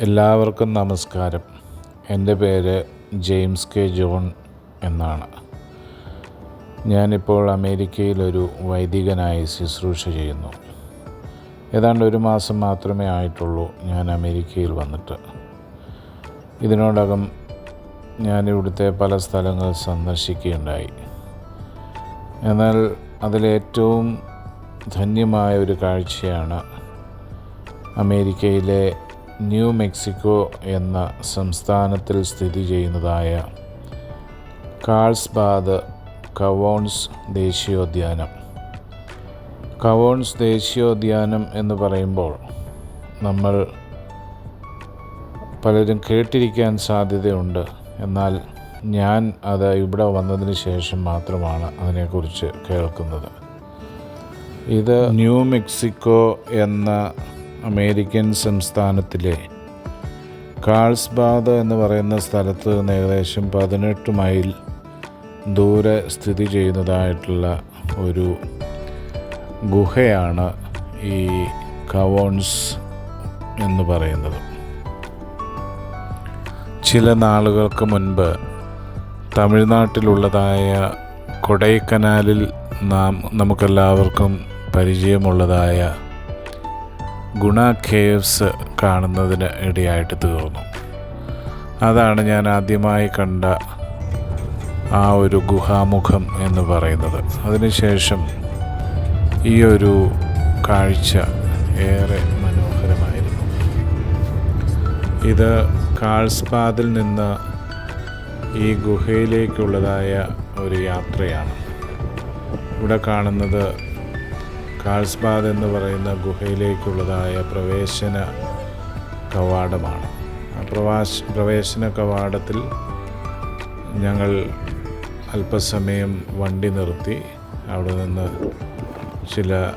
എല്ലാവർക്കും നമസ്കാരം. എന്റെ പേര് ജെയിംസ് കെ ജോൺ എന്നാണ്. ഞാനിപ്പോൾ അമേരിക്കയിലൊരു വൈദികനായി ശുശ്രൂഷ ചെയ്യുന്നു. ഏതാണ്ട് ഒരു മാസം മാത്രമേ ആയിട്ടുള്ളൂ ഞാൻ അമേരിക്കയിൽ വന്നിട്ട്. ഇതിനോടകം ഞാൻ ഇവിടുത്തെ പല സ്ഥലങ്ങൾ സന്ദർശിക്കുകയുണ്ടായി. എന്നാൽ അതിലേറ്റവും ധന്യമായ ഒരു കാഴ്ചയാണ് അമേരിക്കയിലെ ന്യൂ മെക്സിക്കോ എന്ന സംസ്ഥാനത്തിൽ സ്ഥിതി ചെയ്യുന്നതായ കാൾസ്ബാദ് കവോൺസ് ദേശീയോദ്യാനം. കവോൺസ് ദേശീയോദ്യാനം എന്ന് പറയുമ്പോൾ നമ്മൾ പലരും കേട്ടിരിക്കാൻ സാധ്യതയുണ്ട്. എന്നാൽ ഞാൻ അത് ഇവിടെ വന്നതിന് ശേഷം മാത്രമാണ് അതിനെക്കുറിച്ച് കേൾക്കുന്നത്. ഇത് ന്യൂ മെക്സിക്കോ എന്ന അമേരിക്കൻ സംസ്ഥാനത്തിലെ കാൾസ്ബാദ് എന്ന് പറയുന്ന സ്ഥലത്ത് നിന്ന് ഏകദേശം പതിനെട്ട് മൈൽ ദൂരെ സ്ഥിതി ചെയ്യുന്നതായിട്ടുള്ള ഒരു ഗുഹയാണ് ഈ കവോൺസ് എന്ന് പറയുന്നത്. ചില നാളുകൾക്ക് മുൻപ് തമിഴ്നാട്ടിലുള്ളതായ കൊടൈക്കനാലിൽ നാം നമുക്കെല്ലാവർക്കും പരിചയമുള്ളതായ ഗുണ കേവ്സ് കാണുന്നതിന് ഇടയായിട്ട് തീർന്നു. അതാണ് ഞാൻ ആദ്യമായി കണ്ട ആ ഒരു ഗുഹാമുഖം എന്ന് പറയുന്നത്. അതിനുശേഷം ഈ ഒരു കാഴ്ച ഏറെ മനോഹരമായിരുന്നു. ഇത് കാഴ്സ്പാതിൽ നിന്ന് ഈ ഗുഹയിലേക്കുള്ളതായ ഒരു യാത്രയാണ്. ഇവിടെ കാണുന്നത് കാൾസ്ബാദ് എന്ന് പറയുന്ന ഗുഹയിലേക്കുള്ളതായ പ്രവേശന കവാടമാണ്. ആ പ്രവാശ പ്രവേശന കവാടത്തിൽ ഞങ്ങൾ അല്പസമയം വണ്ടി നിർത്തി. അവിടെ നിന്ന് ചില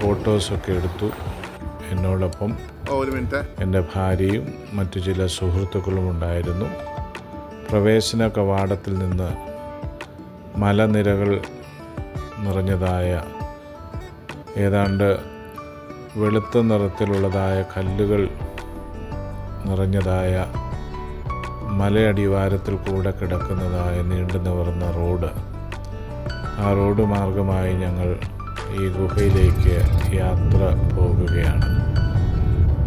ഫോട്ടോസൊക്കെ എടുത്തു. എന്നോടൊപ്പം എന്റെ ഭാര്യയും മറ്റു ചില സുഹൃത്തുക്കളും ഉണ്ടായിരുന്നു. പ്രവേശന കവാടത്തിൽ നിന്ന് മലനിരകൾ നിറഞ്ഞതായ ഏതാണ്ട് വെളുത്ത നിറത്തിലുള്ളതായ കല്ലുകൾ നിറഞ്ഞതായ മലയടിവാരത്തിൽ കൂടെ കിടക്കുന്നതായ നീണ്ടു നിവർന്ന റോഡ്. ആ റോഡ് മാർഗമായി ഞങ്ങൾ ഈ ഗുഹയിലേക്ക് യാത്ര പോകുകയാണ്.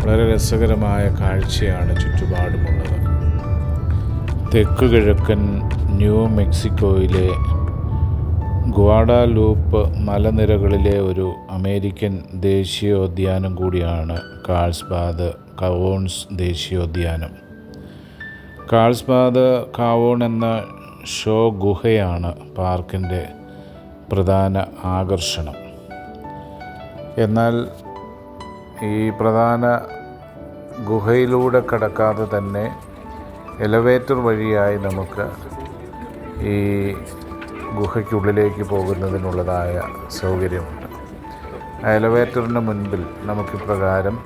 വളരെ രസകരമായ കാഴ്ചയാണ് ചുറ്റുപാടുമുള്ളത്. തെക്ക് കിഴക്കൻ ന്യൂ മെക്സിക്കോയിലെ ഗ്വാഡാലൂപ്പ് മലനിരകളിലെ ഒരു അമേരിക്കൻ ദേശീയോദ്യാനം കൂടിയാണ് കാൾസ്ബാദ് കവോൺസ് ദേശീയോദ്യാനം. കാൾസ്ബാദ് കാവോൺ എന്ന ഷോ ഗുഹയാണ് പാർക്കിന്റെ പ്രധാന ആകർഷണം. എന്നാൽ ഈ പ്രധാന ഗുഹയിലൂടെ കടക്കാതെ തന്നെ എലവേറ്റർ വഴിയായി നമുക്ക് ഈ ഗുഹയ്ക്കുള്ളിലേക്ക് പോകുന്നതിനുള്ളതായ സൗകര്യമുണ്ട്. എലവേറ്ററിന് മുൻപിൽ നമുക്കിപ്രകാരം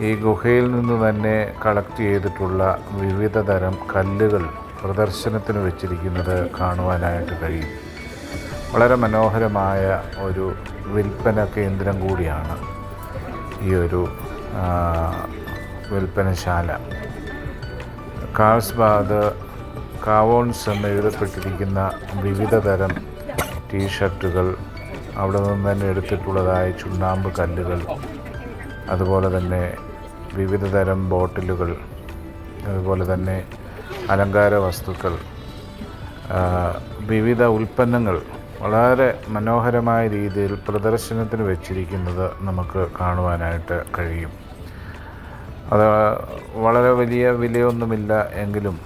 ഈ ഗുഹയിൽ നിന്ന് തന്നെ കളക്ട് ചെയ്തിട്ടുള്ള വിവിധ തരം കല്ലുകൾ പ്രദർശനത്തിന് വെച്ചിരിക്കുന്നത് കാണുവാനായിട്ട് കഴിയും. വളരെ മനോഹരമായ ഒരു വിൽപ്പന കേന്ദ്രം കൂടിയാണ് ഈ ഒരു വിൽപ്പനശാല. കാൾസ്ബാദ് കാവോൺസ് എന്ന് എഴുതപ്പെട്ടിരിക്കുന്ന വിവിധ തരം ടീഷർട്ടുകൾ അവിടെ നിന്ന് തന്നെ എടുത്തിട്ടുള്ളതായ ചുണ്ണാമ്പ് കല്ലുകൾ അതുപോലെ തന്നെ വിവിധ തരം ബോട്ടിലുകൾ അതുപോലെ തന്നെ അലങ്കാര വസ്തുക്കൾ വിവിധ ഉൽപ്പന്നങ്ങൾ വളരെ മനോഹരമായ രീതിയിൽ പ്രദർശനത്തിന് വെച്ചിരിക്കുന്നത് നമുക്ക് കാണുവാനായിട്ട് കഴിയും. അത് വളരെ വലിയ വിലയൊന്നുമില്ല എങ്കിലും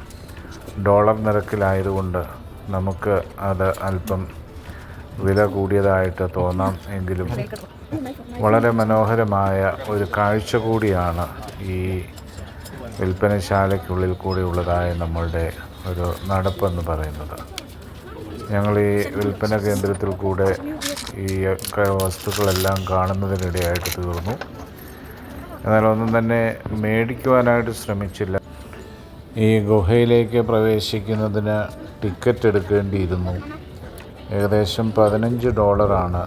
ഡോളർ നിരക്കിലായതുകൊണ്ട് നമുക്ക് അത് അല്പം വില കൂടിയതായിട്ട് തോന്നാം എങ്കിലും വളരെ മനോഹരമായ ഒരു കാഴ്ച കൂടിയാണ് ഈ വിൽപ്പനശാലയ്ക്കുള്ളിൽ കൂടിയുള്ളതായ നമ്മളുടെ ഒരു നടപ്പെന്ന് പറയുന്നത്. ഞങ്ങൾ ഈ വിൽപ്പന കേന്ദ്രത്തിൽ കൂടെ ഈ വസ്തുക്കളെല്ലാം കാണുന്നതിനിടയായിട്ട് തീർന്നു. എന്നാൽ ഒന്നും തന്നെ മേടിക്കുവാനായിട്ട് ശ്രമിച്ചില്ല. ഈ ഗുഹയിലേക്ക് പ്രവേശിക്കുന്നതിന് ടിക്കറ്റ് എടുക്കേണ്ടിയിരുന്നു. ഏകദേശം പതിനഞ്ച് ഡോളറാണ്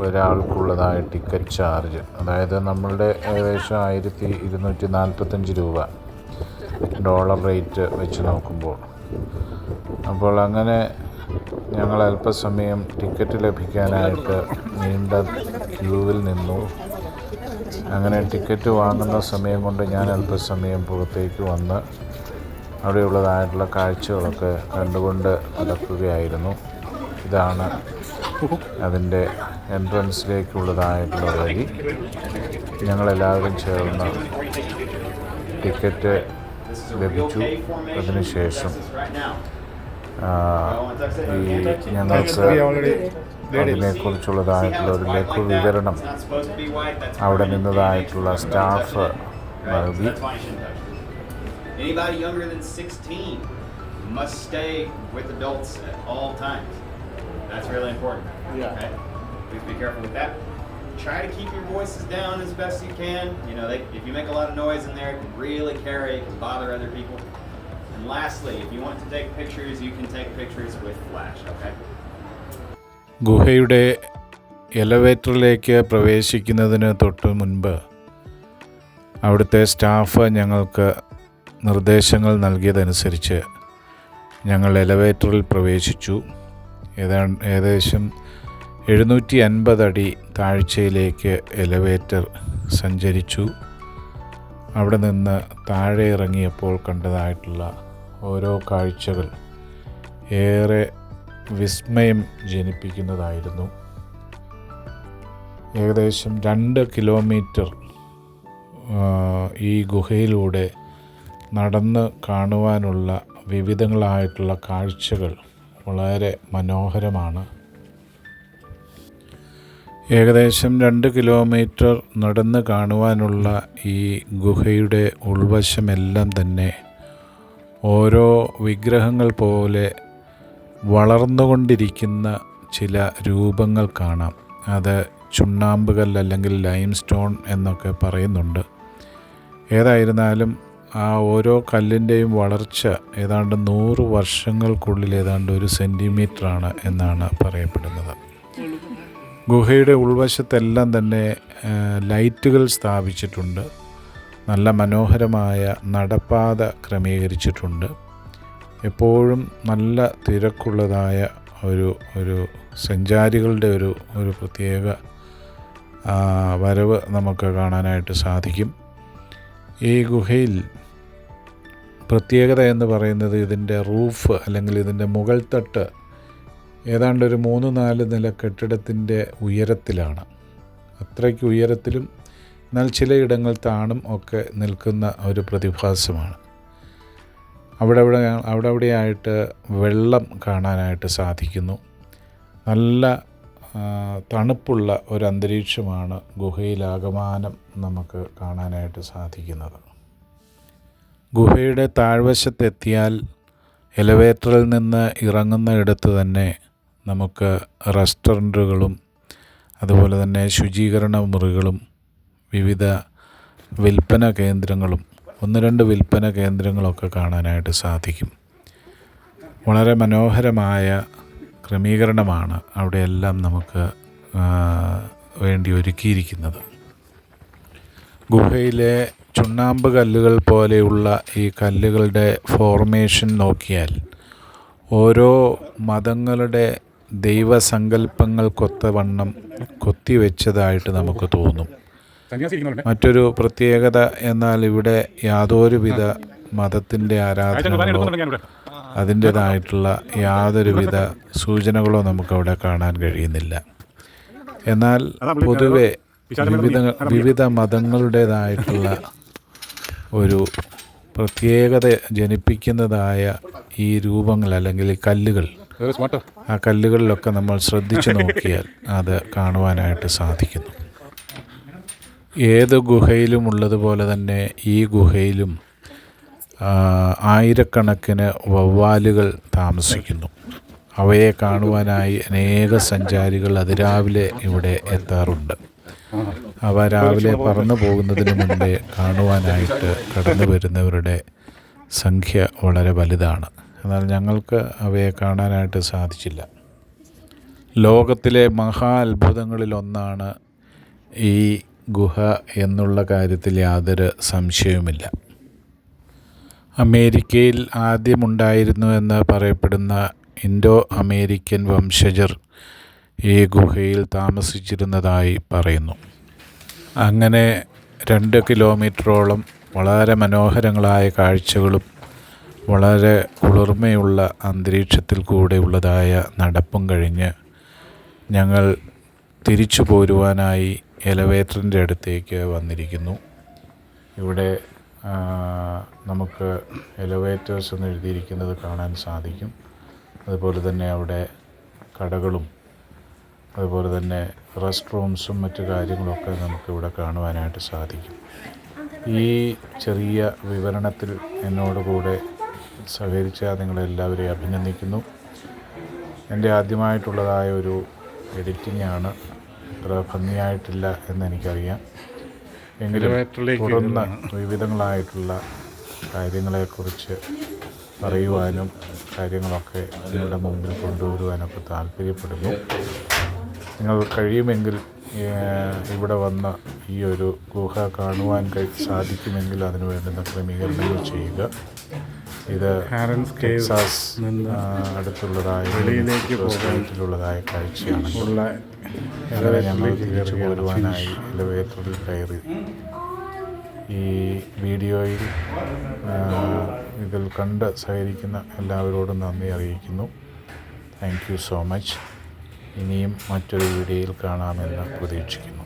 ഒരാൾക്കുള്ളതായ ടിക്കറ്റ് ചാർജ്. അതായത് നമ്മളുടെ ഏകദേശം ആയിരത്തി ഇരുന്നൂറ്റി നാൽപ്പത്തഞ്ച് രൂപ ഡോളർ റേറ്റ് വെച്ച് നോക്കുമ്പോൾ. അപ്പോൾ അങ്ങനെ ഞങ്ങൾ അല്പസമയം ടിക്കറ്റ് ലഭിക്കാനായിട്ട് നീണ്ട ക്യൂവിൽ നിന്നു. അങ്ങനെ ടിക്കറ്റ് വാങ്ങുന്ന സമയം കൊണ്ട് ഞാൻ അല്പസമയം പുറത്തേക്ക് വന്ന് അവിടെയുള്ളതായിട്ടുള്ള കാഴ്ചകളൊക്കെ കണ്ടുകൊണ്ട് നടക്കുകയായിരുന്നു ഇതാണ് അതിന്റെ എൻട്രൻസിലേക്കുള്ളതായിട്ടുള്ള വഴി. ഞങ്ങളെല്ലാവരും ചേർന്ന് ടിക്കറ്റ് ലഭിച്ചു. അതിനുശേഷം ഈ ഞങ്ങൾക്ക് അതിനെക്കുറിച്ചുള്ളതായിട്ടുള്ള ഒരു ലഘു വിവരണം അവിടെ നിന്നതായിട്ടുള്ള സ്റ്റാഫ് നൽകി. Anybody younger than 16 must stay with adults at all times. That's really important. Yeah. Okay? Please be careful with that. Try to keep your voices down as best you can. You know, they, if you make a lot of noise in there, it can really carry, it can bother other people. And lastly, if you want to take pictures, you can take pictures with flash, okay? ഗുഹയുടെ എലവേറ്ററിലേക്ക് പ്രവേശിക്കുന്നതിന് തൊട്ട് മുൻപ് അവിടുത്തെ staff ഞങ്ങൾക്ക് നിർദ്ദേശങ്ങൾ നൽകിയതനുസരിച്ച് ഞങ്ങൾ എലവേറ്ററിൽ പ്രവേശിച്ചു. ഏതാണ്ട് ഏകദേശം എഴുന്നൂറ്റി അൻപത് അടി താഴ്ചയിലേക്ക് എലവേറ്റർ സഞ്ചരിച്ചു. അവിടെ നിന്ന് താഴെ ഇറങ്ങിയപ്പോൾ കണ്ടതായിട്ടുള്ള ഓരോ കാഴ്ചകൾ ഏറെ വിസ്മയം ജനിപ്പിക്കുന്നതായിരുന്നു. ഏകദേശം രണ്ട് കിലോമീറ്റർ ഈ ഗുഹയിലൂടെ നടന്ന് കാണുവാനുള്ള വിവിധങ്ങളായിട്ടുള്ള കാഴ്ചകൾ വളരെ മനോഹരമാണ്. ഏകദേശം രണ്ട് കിലോമീറ്റർ നടന്ന് കാണുവാനുള്ള ഈ ഗുഹയുടെ ഉൾവശമെല്ലാം തന്നെ ഓരോ വിഗ്രഹങ്ങൾ പോലെ വളർന്നുകൊണ്ടിരിക്കുന്ന ചില രൂപങ്ങൾ കാണാം. അത് ചുണ്ണാമ്പുകല്ല് അല്ലെങ്കിൽ ലൈം സ്റ്റോൺ എന്നൊക്കെ പറയുന്നുണ്ട്. ഏതായിരുന്നാലും ആ ഓരോ കല്ലിന്റെയും വളർച്ച ഏതാണ്ട് നൂറ് വർഷങ്ങൾക്കുള്ളിൽ ഏതാണ്ട് ഒരു സെന്റിമീറ്ററാണ് എന്നാണ് പറയപ്പെടുന്നത്. ഗുഹയുടെ ഉൾവശത്തെല്ലാം തന്നെ ലൈറ്റുകൾ സ്ഥാപിച്ചിട്ടുണ്ട്. നല്ല മനോഹരമായ നടപ്പാത ക്രമീകരിച്ചിട്ടുണ്ട്. എപ്പോഴും നല്ല തിരക്കുള്ളതായ ഒരു ഒരു സഞ്ചാരികളുടെ ഒരു ഒരു പ്രത്യേക വരവ് നമുക്ക് കാണാനായിട്ട് സാധിക്കും. ഈ ഗുഹയിൽ പ്രത്യേകത എന്ന് പറയുന്നത് ഇതിന്റെ റൂഫ് അല്ലെങ്കിൽ ഇതിന്റെ മുകൾ തട്ട് ഏതാണ്ട് ഒരു മൂന്ന് നാല് നില കെട്ടിടത്തിന്റെ ഉയരത്തിലാണ്. അത്രയ്ക്ക് ഉയരത്തിലും എന്നാൽ ചിലയിടങ്ങൾ താണും ഒക്കെ നിൽക്കുന്ന ഒരു പ്രതിഭാസമാണ്. അവിടെ അവിടെ അവിടെ അവിടെയായിട്ട് വെള്ളം കാണാനായിട്ട് സാധിക്കുന്നു. നല്ല തണുപ്പുള്ള ഒരു അന്തരീക്ഷമാണ് ഗുഹയിലാകമാനം നമുക്ക് കാണാനായിട്ട് സാധിക്കുന്നത്. ഗുഹയുടെ താഴ്വശത്തെത്തിയാൽ എലവേറ്ററിൽ നിന്ന് ഇറങ്ങുന്ന ഇടത്ത് തന്നെ നമുക്ക് റെസ്റ്റോറന്റുകളും അതുപോലെ തന്നെ ശുചീകരണ മുറികളും വിവിധ വിൽപ്പന കേന്ദ്രങ്ങളും ഒന്ന് രണ്ട് വിൽപ്പന കേന്ദ്രങ്ങളൊക്കെ കാണാനായിട്ട് സാധിക്കും. വളരെ മനോഹരമായ ക്രമീകരണമാണ് അവിടെയെല്ലാം നമുക്ക് വേണ്ടി ഒരുക്കിയിരിക്കുന്നത്. ഗുഹയിലെ ചുണ്ണാമ്പ് കല്ലുകൾ പോലെയുള്ള ഈ കല്ലുകളുടെ ഫോർമേഷൻ നോക്കിയാൽ ഓരോ മതങ്ങളുടെ ദൈവസങ്കല്പങ്ങൾക്കൊത്തവണ്ണം കൊത്തിവെച്ചതായിട്ട് നമുക്ക് തോന്നും. മറ്റൊരു പ്രത്യേകത എന്നാൽ ഇവിടെ യാതൊരുവിധ മതത്തിന്റെ ആരാധനകളോ അതിന്റേതായിട്ടുള്ള യാതൊരുവിധ സൂചനകളോ നമുക്കവിടെ കാണാൻ കഴിയുന്നില്ല. എന്നാൽ പൊതുവെ വിവിധ വിവിധ മതങ്ങളുടേതായിട്ടുള്ള ഒരു പ്രത്യേകത ജനിപ്പിക്കുന്നതായ ഈ രൂപങ്ങൾ അല്ലെങ്കിൽ ഈ കല്ലുകൾ. ആ കല്ലുകളിലൊക്കെ നമ്മൾ ശ്രദ്ധിച്ചു നോക്കിയാൽ അത് കാണുവാനായിട്ട് സാധിക്കുന്നു. ഏത് ഗുഹയിലും ഉള്ളതുപോലെ തന്നെ ഈ ഗുഹയിലും ആയിരക്കണക്കിന് വവ്വാലുകൾ താമസിക്കുന്നു. അവയെ കാണുവാനായി അനേക സഞ്ചാരികൾ അതിരാവിലെ ഇവിടെ എത്താറുണ്ട്. അവ രാവിലെ പറന്നു പോകുന്നതിന് മുമ്പേ കാണുവാനായിട്ട് കടന്നു വരുന്നവരുടെ സംഖ്യ വളരെ വലുതാണ്. എന്നാൽ ഞങ്ങൾക്ക് അവയെ കാണാനായിട്ട് സാധിച്ചില്ല. ലോകത്തിലെ മഹാ അത്ഭുതങ്ങളിലൊന്നാണ് ഈ ഗുഹ എന്നുള്ള കാര്യത്തിൽ യാതൊരു സംശയവുമില്ല. അമേരിക്കയിൽ ആദ്യമുണ്ടായിരുന്നു എന്ന് പറയപ്പെടുന്ന ഇൻഡോ അമേരിക്കൻ വംശജർ ഈ ഗുഹയിൽ താമസിച്ചിരുന്നതായി പറയുന്നു. അങ്ങനെ രണ്ട് കിലോമീറ്ററോളം വളരെ മനോഹരങ്ങളായ കാഴ്ചകളും വളരെ കുളിർമയുള്ള അന്തരീക്ഷത്തിൽ കൂടെയുള്ളതായ നടപ്പും കഴിഞ്ഞ് ഞങ്ങൾ തിരിച്ചു പോരുവാനായി എലവേറ്ററിന്റെ അടുത്തേക്ക് വന്നിരിക്കുന്നു. ഇവിടെ നമുക്ക് എലവേറ്റേഴ്സ് എന്ന് എഴുതിയിരിക്കുന്നത് കാണാൻ സാധിക്കും. അതുപോലെ തന്നെ അവിടെ കടകളും അതുപോലെ തന്നെ റെസ്റ്റ് റൂംസും മറ്റു കാര്യങ്ങളൊക്കെ നമുക്കിവിടെ കാണുവാനായിട്ട് സാധിക്കും. ഈ ചെറിയ വിവരണത്തിൽ എന്നോട് കൂടെ സഹകരിച്ച നിങ്ങളെല്ലാവരെയും അഭിനന്ദിക്കുന്നു. എന്റെ ആദ്യമായിട്ടുള്ളതായ ഒരു എഡിറ്റിംഗ് ആണ്. അത്ര ഭംഗിയായിട്ടില്ല എന്നെനിക്കറിയാം. എങ്കിലും തുടർന്ന് വിവിധങ്ങളായിട്ടുള്ള കാര്യങ്ങളെക്കുറിച്ച് പറയുവാനും കാര്യങ്ങളൊക്കെ നിങ്ങളുടെ മുമ്പിൽ കൊണ്ടുവരുവാനൊക്കെ താല്പര്യപ്പെടുന്നു. നിങ്ങൾ കഴിയുമെങ്കിൽ ഇവിടെ വന്ന ഈ ഒരു ഗുഹ കാണുവാൻ കഴി സാധിക്കുമെങ്കിൽ അതിന് വേണ്ടുന്ന ക്രമീകരണങ്ങൾ ചെയ്യുക. ഇത് ഹാരൻസ് അടുത്തുള്ളതായ വെളിയിലേക്ക് കാഴ്ചയാണ് അങ്ങനെ ഞങ്ങൾ തിരിച്ചു പോരുവാനായി എലവേറ്ററിൽ കയറി. ഈ വീഡിയോയിൽ ഇതിൽ കണ്ട് സഹകരിക്കുന്ന എല്ലാവരോടും നന്ദി അറിയിക്കുന്നു. താങ്ക് യു സോ മച്ച് ഇനിയും മറ്റൊരു വീഡിയോയിൽ കാണാമെന്ന് പ്രതീക്ഷിക്കുന്നു.